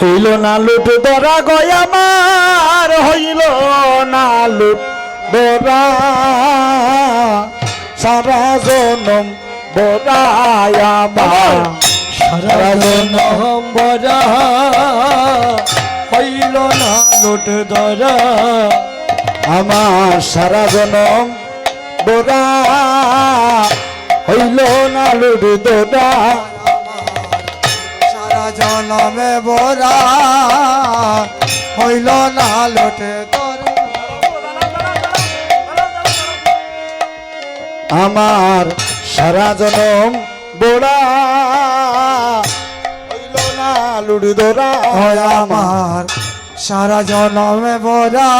হইল না লুট দরা গয়ামার হইল না লুট দরা সারা জনম বরায় আমার, সারা জনম বরা হইল না লোট দরা আমার সারা জনম বোরা হইল না লুট দরা জনমে বরা হইল না লোটে দরা আমার সারা জনম বোরা হইল না লুট দরা। হয় আমার সারা জনমে বরা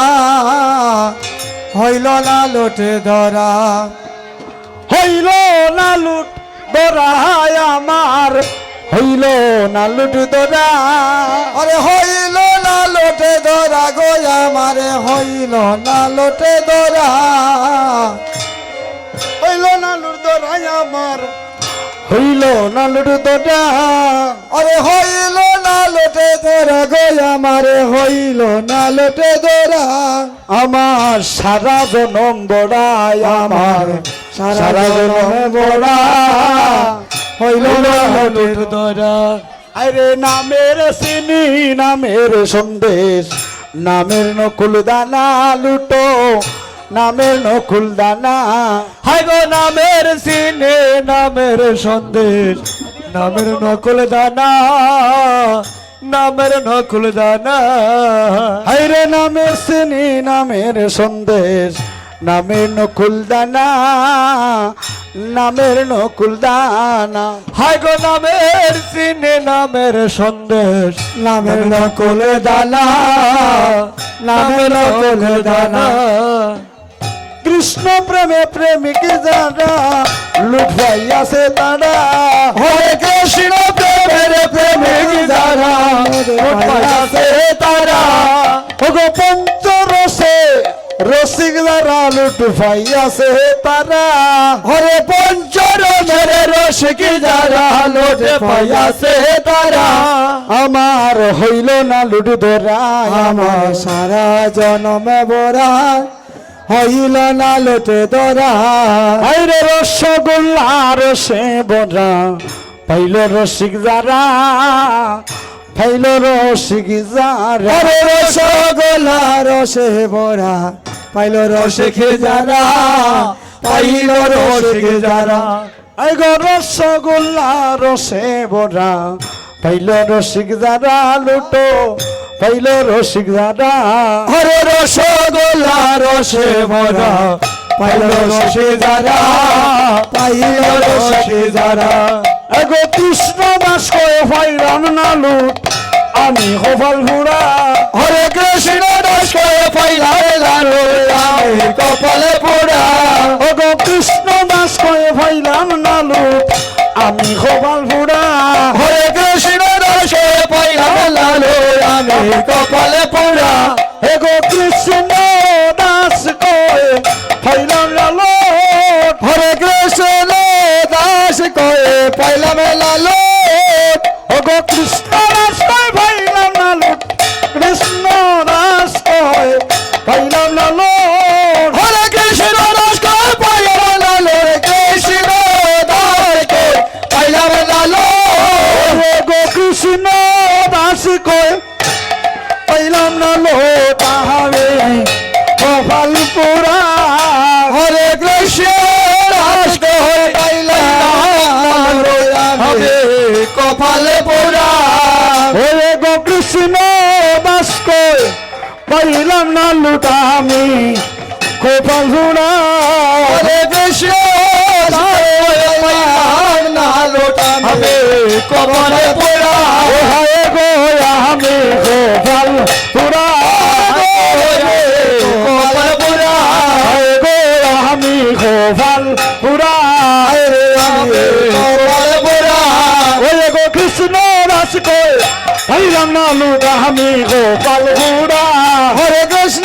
হইল না লোটে ধরা হইল না লুট দরায় আমার হইল না লুট দরা আরে হইল না লোটে ধরা গো আমারে হইল না লোটে ধরা। হইল না লুট দরায় আমার। হইল না লুট দরা আরে হইল না লোটে ধরা গো আমারে হইল না লোটে ধরা। আমার সারা জনম বড়ায় আমার সারা জনম বড়া হইল না লোটে ধরা। আরে নামের চিনি নামের সন্দেশ। নামের নকুল দানা লুটো নামের নকুল দানা। হাই গো নামের সিনে নামের সন্দেশ। নামের নকল দানা নামের নকল দানা। হাইরে নামের চিনি নামের সন্দেশ নামের নকুল দানা। নামের নকুল দানা হাই গো নামের সিনে নামের সন্দেশ। নামের নকল দানা নামের নকল দানা কৃষ্ণ প্রেমে প্রেমিক যারা লুঠাইয়াছে তারা। হরে কৃষ্ণ প্রেমের প্রেমিক যারা উঠবাইয়াছে তারা। লুটুফাইয়াছে তারা। হরে পঞ্চরমের রসিক যারা লোটে পাইয়াছে তারা। আমার হইল না লুট ধরা আমার সারা জনমে বরা হইল না লোটে দরা আইরে রসগোল্লা রসে বরা পাইল রসিক যারা পাইল রসিক যারা। হরে রসগোলা রসে বরা পাইল রসিক যারা, পাইল রসিক যারা। আই গো রসগোল্লা রসে বরা পাইল রসিক যারা লুটো, পাইল রসিক যারা। হরে রসগোলা রসে ভরা পাইল রসে যারা, পাইল রসে যারা। এগো কৃষ্ণ দাস কয়ে ফাইলাম না লুট, আমি হফাল ঘুরা হরে কৃষ্ণ দাস করে পাইলা লালো আমি কপালে পোড়া। ওগো কৃষ্ণ দাস কয়ে ভাইলাম না লুট আমি কপাল পোড়া হরে কৃষ্ণ দাস পাইলাম লালু আমি কপালে পোড়া। এগো কৃষ্ণ আমি কপাল হরে লোটা হবে কপালে পোড়া। হায় গো আমি কপাল পুরা। কপালে পোড়া। হায় গো আমি কপাল পুরা। কপালে পোড়া। ওরে গো কৃষ্ণ দাস কয় পাইলাম না লুটা আমি গোপাল পুরা হরে কৃষ্ণ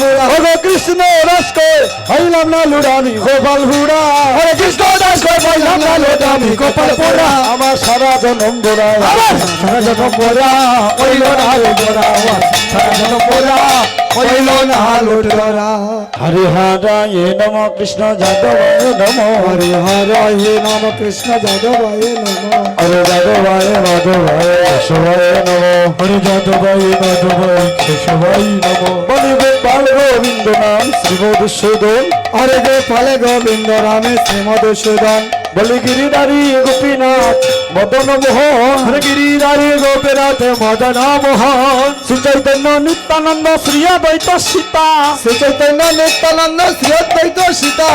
কৃষ্ণ দাস কই? হইলাম না লুড়ামি। গোপাল হুড়া। হরে কৃষ্ণ দাস কই? হইলাম না লুড়ামি। গোপাল পুরা আমার সারা জনম গোড়া। আমার সারা জনম গোড়া। হইল না রে গোড়া আমার সারা জনম গোড়া। হইল না লোটরা হরে হরায় নম কৃষ্ণ যাদবায় নম। হরে হরে নম কৃষ্ণ যাদবায় নম। হরে যাদবায় মাধবায় কেশবায় নম। হরে যাদবায় মাধবায় কেশবায় নম। বলি গোপাল গোবিন্দ নাম শ্রী মধুসূদন হরে গোপালে গোবিন্দ রামে শ্রীমধুসূদন। বলি গিরিধারী গোপীনাথ মদন মোহন। হরে গিরিধারী গোপীনাথ মদন মোহন। শ্রী চৈতন্য নিত্যানন্দ শ্রী দ্বৈত সীতা। শ্রী চৈতন্য নিত্যানন্দ শ্রী অদ্বৈত সীতা।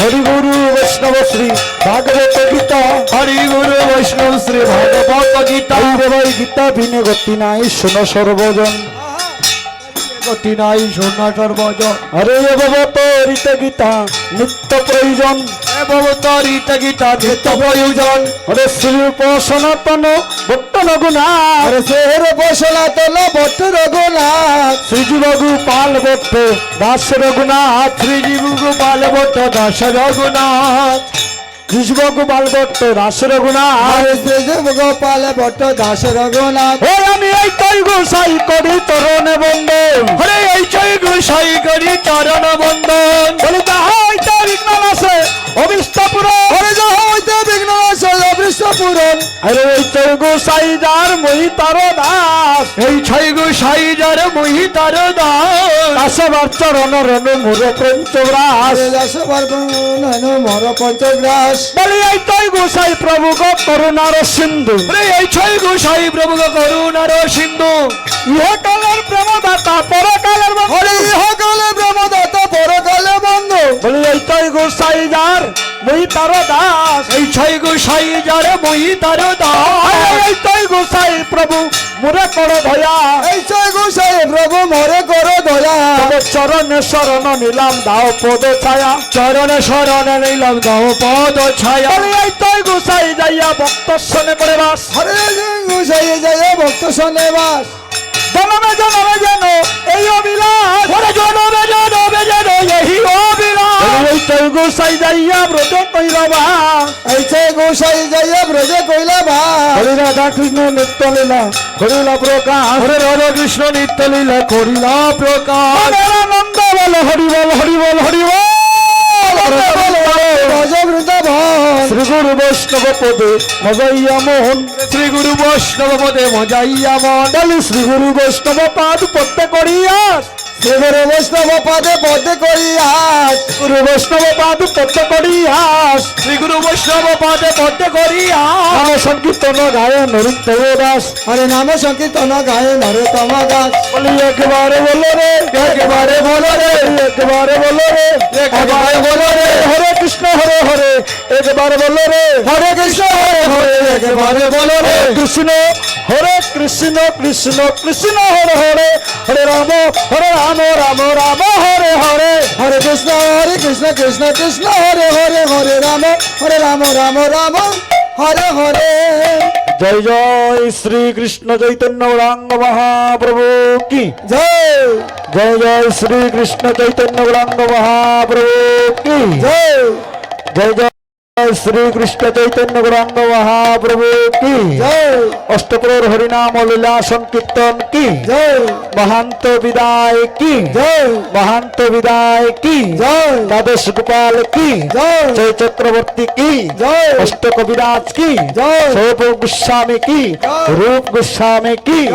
হরি গুরু বৈষ্ণব শ্রী ভাগবত গীতা। হরি গুরু বৈষ্ণব শ্রী ভাগবত গীতা। গীতা বিনে গতি নাই শুন সর্বজন। গতি নাই সোনা সর্বজন হরে ভগবত ঋত গীতা নিত্য প্রয়োজন। ভবতরিত গীতা নিত্য প্রয়োজন। হরে শিল্প সনাতন ভট্ট রঘুনাথ। হরে শের বসনাতন ভট্ট রঘুনাথ। শ্রীজীব গোপাল ভট্ট দাস রঘুনাথ। শ্রীজীব গোপাল ভট্ট দাস রঘুনাথ। শ্রীজীব গোপাল ভট্ট দাস গোপাল ভট্ট দাস রঘুনাথ ও আমি এই তৈ গোসাই করি তরণে বন্ধন। হরে এই জয় গোসাই করি চরণ বন্ধন। বলি হইতে বিঘ্ন আছে অবিষ্টপুর হরে যাহা হইতে বিঘ্ন আছে অবিষ্ট পূরণ। আরে এই তৈ গোসাই যার মই তার দাস। এই ছয় গোসাই যার মহি তার দাস। দাসবার চরণ রণু মুর পঞ্চগ্রাস। মর পঞ্চগ্রাস। বলি এই তৈ গোসাই প্রভু গো করুণার সিন্ধু। হরে এই ছয় গোসাই প্রভু করুণার সিন্ধু। ইহকালের প্রেমদাতা পরকালের বন্ধু। হরে ইহকালে ব্রহ্মদত্ত পরকালে বন্ধু। বলি এই তৈ গোসাই যার মই তার দাস। এই ছয় গোসাই যার তার দাস। এই গোসাই প্রভু মুরে কর দয়া। এই ছয় গোসাই প্রভু মরে করো দয়া। তবে চরণে শরণ নিলাম দাও পদ ছায়া। চরণ শরণ নিলাম গাও পদ ছায়া। এই গোসাই যাইয়া ভক্ত করে বাস। হরে গোসাই জয় ভক্ত বাস। জনমে জনমে যেন এই অবিলাস জনবে যেন এই অবিলাস বলি এই তৈ গোসাই যাইয়া ব্রত কইরা বাস এই ছয় গোসাই জয় ব্রজে কইলা বাস হরি রাধা কৃষ্ণ নিত্য লীলা হরিলা প্রকাশ হরে রাধা কৃষ্ণ নিত্য লীলা করিলা প্রকাশ আনন্দ বল হরি বল হরি বল হরি বল শ্রী গুরু বৈষ্ণব পদে মজাইয়া মোহন শ্রী গুরু বৈষ্ণব পদে মজাইয়া মন শ্রী গুরু বৈষ্ণব পাদ পত্তে করিয়াস শ্রী গুরু বৈষ্ণব পদে পদে করিয়াস গুরু বৈষ্ণব পাদ পত্তে করিয়াস শ্রী গুরু বৈষ্ণব পদে পদে করিয়াস। নাম সংকীর্তন গায় নৃত্য দাস। হরে নাম সংকীর্তন গায়ে নরতম গাছ বলি একবারে বলো রে একেবারে বলো রে একবারে বলো রে একেবারে বলো রে হরে কৃষ্ণ হরে হরে একবারে বলো রে হরে কৃষ্ণ হরে হরে একেবারে বলো রে। কৃষ্ণ হরে কৃষ্ণ কৃষ্ণ কৃষ্ণ হরে হরে হরে রাম হরে রাম রাম রাম হরে হরে হরে কৃষ্ণ হরে কৃষ্ণ কৃষ্ণ কৃষ্ণ হরে হরে হরে রাম হরে রাম রাম রাম হরে হরে জয় জয় শ্রী কৃষ্ণ চৈতন্য গৌরাঙ্গ মহাপ্রভু কি জয় জয় জয় শ্রী কৃষ্ণ চৈতন্য গৌরাঙ্গ মহাপ্রভু কি জয় জয় জয় श्री कृष्ण चैतन्य गुरांग महाप्रभु की अष्टप्रौर हरिनाम लीला संकीर्तन की महांत विदाय की महांत विदाय की द्वादश गोपाल की जय चक्रवर्ती की अष्ट कविराज की सौभ गोस्वामी की रूप गोस्वामी की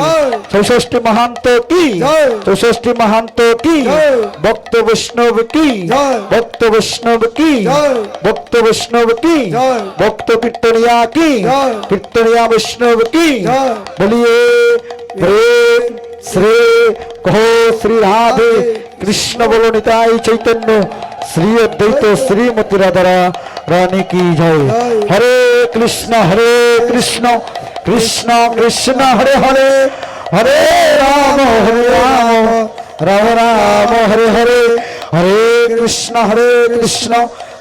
चौष्टी महांतो की चौष्टी महांतो की भक्त वैष्णव की भक्त वैष्णव की भक्त वैष्णव চৌষষ্ঠী মহান্ত কি জয়। ভক্ত বৈষ্ণব কি জয়। ভক্ত বৈষ্ণব কি জয়। ভক্ত বৈষ্ণব কি জয়। ভক্ত কীর্তনিয়া কি জয়। কীর্তনিয়া বৈষ্ণব কি জয়। বলিয়ে প্রেম শ্রী কহ শ্রী রাধে রাধে। কৃষ্ণ বলো নিতাই চৈতন্য শ্রী অদ্বৈত শ্রীমতী রাধারা রানী কি জয় জয়। হরে